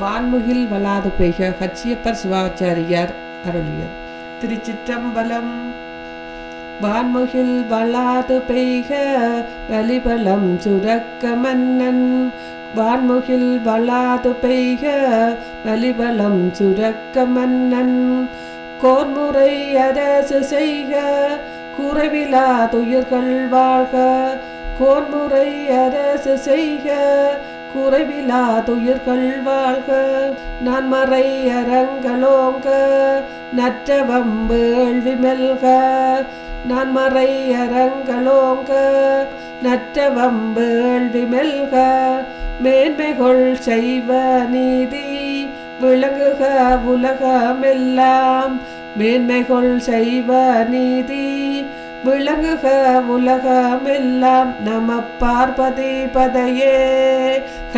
வான்முகில் வளாது பெய்க கச்சியப்பர் சிவாச்சாரியார் அருளியர். திருச்சிற்றம்பலம். வான்முகில் வளாது பெய்க வலிபலம் சுரக்க மன்னன். வான்முகில் வளாது பெய்க வலிபலம் சுரக்க மன்னன். கோன்முறை அரசு செய்க குறைவிலா துயர்கள் வாழ்க. கோன்முறை அரசு செய்க குறைவிலா துயிர்கள் வாழ்க. நன்மறை அரங்களோங்க நற்றவம் வேள்வி மெல்க. நன்மறை அரங்களோங்க நற்றவம் வேள்வி மெல்க. மேன்மைகள் செய்வ நீதி விளங்குக உலகமெல்லாம். மேன்மைகள் செய்வ நீதி விளங்குக உலகமெல்லாம். நம பார்வதி பதையே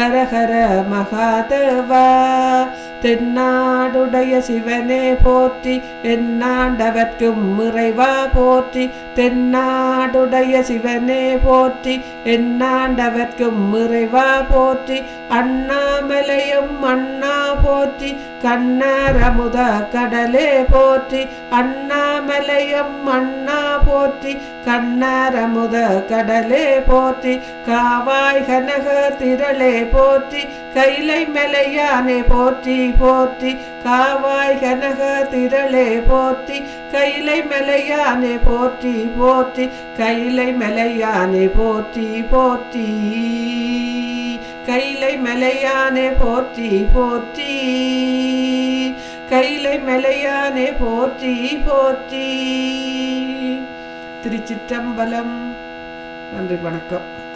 हर हर महात् தென்னாடுடைய சிவனே போற்றி என்னாண்டவர்க்கும் இறைவா போற்றி தென்னாடுடைய சிவனே போற்றி என்னாண்டவர்க்கும் இறைவா போற்றி அண்ணாமலையும் அண்ணா போற்றி கண்ணரமுத கடலே போற்றி அண்ணாமலையும் அண்ணா போற்றி கண்ணரமுத கடலே போற்றி காவாய் கனக திரளே போற்றி கைலை மலையானே போற்றி. போற்றி காவாய் கனக திரளே போற்றி கையிலை மலையானே போற்றி போற்றி கையிலை மலையானே போற்றி போற்றி. கையிலை மலையானே போற்றி போற்றி. கையிலை மலையானே போற்றி போற்றி. திருச்சிற்றம்பலம். நன்றி வணக்கம்.